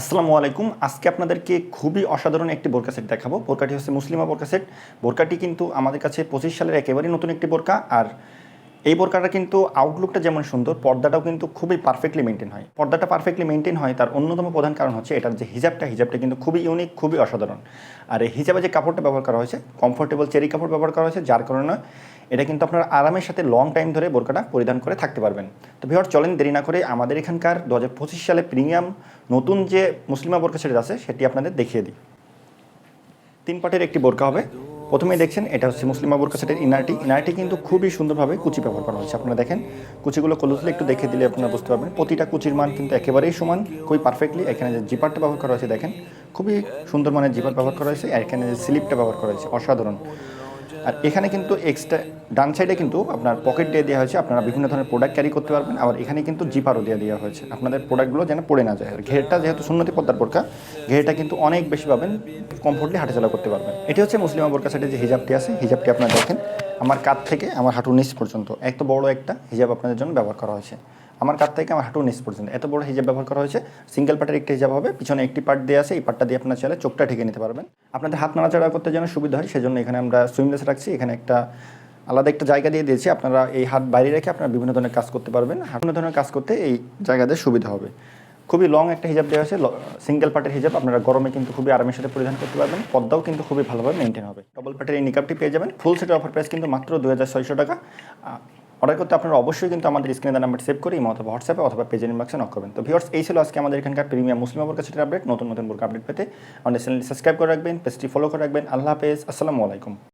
আসসালামু আলাইকুম। আজকে আপনাদেরকে খুবই অসাধারণ একটি বোরকা সেট দেখাবো। বোরকাটি হচ্ছে মুসলিমা বোরকা সেট। বোরকাটি কিন্তু আমাদের কাছে পঁচিশ সালের একেবারেই নতুন একটি বোরকা। আর এই বোরকাটা কিন্তু আউটলুকটা যেমন সুন্দর, পর্দাটাও কিন্তু খুবই পারফেক্টলি মেনটেন হয়। পর্দাটা পারফেক্টলি মেনটেন হয়, তার অন্যতম প্রধান কারণ হচ্ছে এটার যে হিজাবটা হিজাবটা কিন্তু খুবই ইউনিক খুবই অসাধারণ। আর এই হিজাবে যে কাপড়টা ব্যবহার করা হয়েছে কমফোর্টেবল চেরি কাপড় ব্যবহার করা হয়েছে, যার কারণে এটা কিন্তু আপনার আরামের সাথে লং টাইম ধরে বোরকাটা পরিধান করে থাকতে পারবেন। তো ভিওর চলেন দেরি না করে আমাদের এখানকার দু হাজার পঁচিশ সালে প্রিমিয়াম নতুন যে মুসলিমা বোরকা সেট আছে, সেটি আপনাদের দেখিয়ে দিই। তিন পাটের একটি বোরকা হবে। প্রথমেই দেখছেন, এটা হচ্ছে মুসলিমা বোরকা সেটের ইনারটি ইনারটি কিন্তু খুবই সুন্দরভাবে কুচি ব্যবহার করা হয়েছে। আপনারা দেখেন, কুচিগুলো ক্লোজলি একটু দেখে দিলে আপনারা বুঝতে পারবেন। প্রতিটা কুচির মান কিন্তু একেবারেই সমান, খুবই পারফেক্টলি এখানে যে জিপারটা ব্যবহার করা হয়েছে, দেখেন, খুবই সুন্দর মানের জিপার ব্যবহার করা হয়েছে। আর এখানে যে স্লিপটা ব্যবহার করা হয়েছে, অসাধারণ। আর এখানে কিন্তু এক্সট্রা ডান সাইডে কিন্তু আপনার পকেট দিয়ে দেওয়া হয়েছে, আপনারা বিভিন্ন ধরনের প্রোডাক্ট ক্যারি করতে পারবেন, আবার এখানে কিন্তু জিপারও দিয়ে দেওয়া হয়েছে। আপনাদের প্রোডাক্টগুলো যেন পড়ে না যায়। আর ঘেরটা যেহেতু সুন্নতি পদ্মার বোরকা ঘেরটা কিন্তু অনেক বেশি পাবেন কমফোর্টলি হাঁটাচলা করতে পারবেন। এটি হচ্ছে মুসলিমা বোরকা সাইডে যে হিজাবটি আছে, হিজাবটি আপনারা দেখেন, আমার কাত থেকে, আমার হাঁটু নিচ পর্যন্ত, এত বড় একটা হিজাব আপনাদের জন্য ব্যবহার করা হয়েছে। আমার কাত থেকে আমার হাঁটু নিচ পর্যন্ত। এত বড় হিজাব ব্যবহার করা হয়েছে সিঙ্গেল পার্টের একটি হিজাব হবে, পিছনে একটি পার্ট দিয়ে আছে, এই পার্টটা দিয়ে আপনার চাইলে চোখটা ঢেকে নিতে পারবেন। আপনাদের হাত নাড়াচাড়া করতে যেন সুবিধা হয়, সেজন্য এখানে আমরা সুইমলেস রাখছি। এখানে একটা আলাদা একটা জায়গা দিয়ে দিয়েছি, আপনারা এই হাত বাইরে রেখে আপনারা বিভিন্ন ধরনের কাজ করতে পারবেন। বিভিন্ন ধরনের কাজ করতে এই জায়গাতে সুবিধা হবে। খুবই লং একটা হিজাব দেওয়া আছে সিঙ্গেল পার্টের হিজাব, আপনারা গরমে কিন্তু খুবই আরামের সাথে পরিধান করতে পারবেন পদ্মাও কিন্তু খুবই ভালোভাবে মেনটেন হবে। ডবল পার্টের এই নিকাপটি পেয়ে যাবেন ফুল সেটের অফার প্রাইস কিন্তু মাত্র দু হাজার ছয়শো টাকা। অর্ডার করতে আপনারা অবশ্যই কিন্তু আমাদের স্ক্রিনে নাম্বার সেভ করে ইমো অথবা হোয়াটসঅ্যাপে অথবা পেজের ইনবক্সে নক করবেন। তো ভিওর্স এই ছিল আজকে আমাদের এখানকার প্রিমিয়াম মুসলিম বোরকা সেটের আপডেট নতুন নতুন বোরকা আপডেট পেতে আমাদের চ্যানেলটি সাবস্ক্রাইব করে রাখবেন পেজটি ফলো করে রাখবেন। আল্লাহ হাফেজ, আসসালামু আলাইকুম।